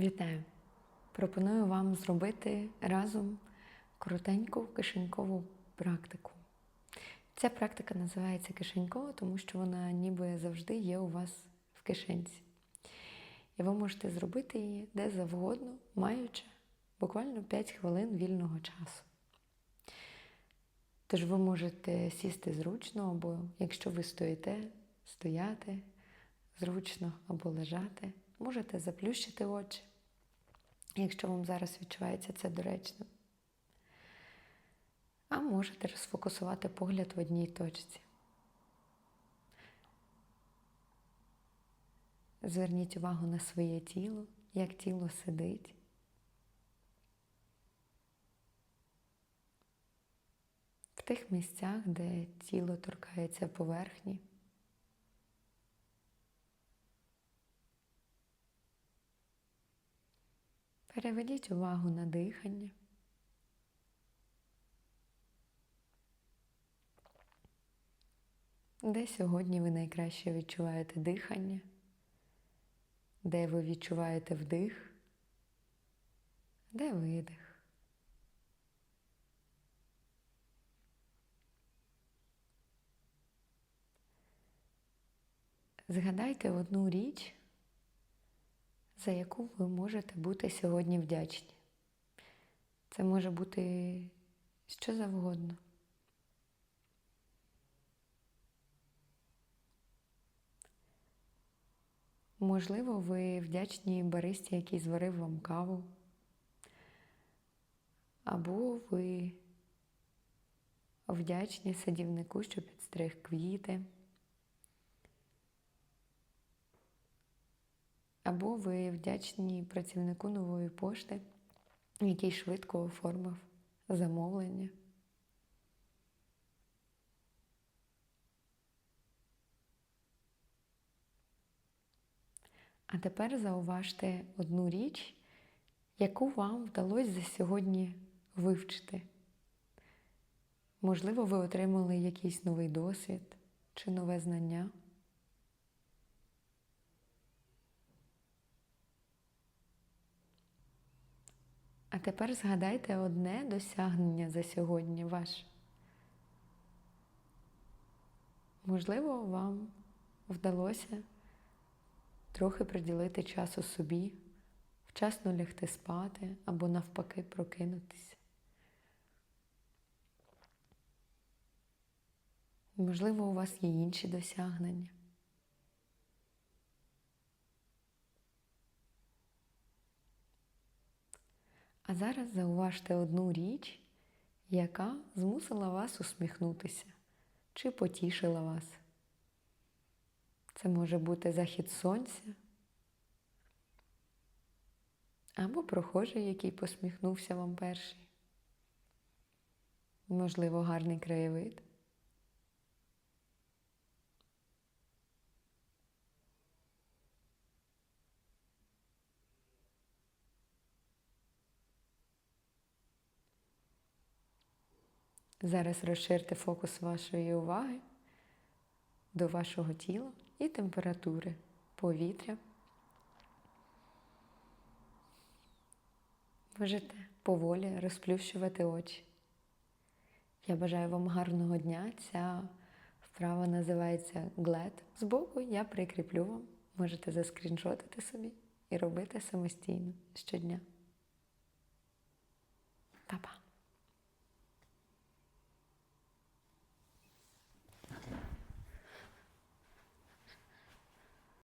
Вітаю! Пропоную вам зробити разом коротеньку кишенькову практику. Ця практика називається кишенькова, тому що вона ніби завжди є у вас в кишенці. І ви можете зробити її де завгодно, маючи буквально 5 хвилин вільного часу. Тож ви можете сісти зручно, або якщо ви стоїте, стояти зручно або лежати. Можете заплющити очі, якщо вам зараз відчувається це доречно. А можете розфокусувати погляд в одній точці. Зверніть увагу на своє тіло, як тіло сидить. В тих місцях, де тіло торкається поверхні. Переведіть увагу на дихання. Де сьогодні ви найкраще відчуваєте дихання? Де ви відчуваєте вдих? Де видих? Згадайте одну річ, за яку ви можете бути сьогодні вдячні. Це може бути що завгодно. Можливо, ви вдячні баристі, який зварив вам каву. Або ви вдячні садівнику, що підстриг квіти. Або ви вдячні працівнику нової пошти, який швидко оформив замовлення. А тепер зауважте одну річ, яку вам вдалося за сьогодні вивчити. Можливо, ви отримали якийсь новий досвід чи нове знання. А тепер згадайте одне досягнення за сьогодні ваше. Можливо, вам вдалося трохи приділити часу собі, вчасно лягти спати або навпаки прокинутися. Можливо, у вас є інші досягнення. А зараз зауважте одну річ, яка змусила вас усміхнутися чи потішила вас. Це може бути захід сонця або прохожий, який посміхнувся вам перший. Можливо, гарний краєвид. Зараз розширте фокус вашої уваги до вашого тіла і температури повітря. Можете поволі розплющувати очі. Я бажаю вам гарного дня. Ця вправа називається GLAD. Збоку я прикріплю вам. Можете заскріншотити собі і робити самостійно щодня.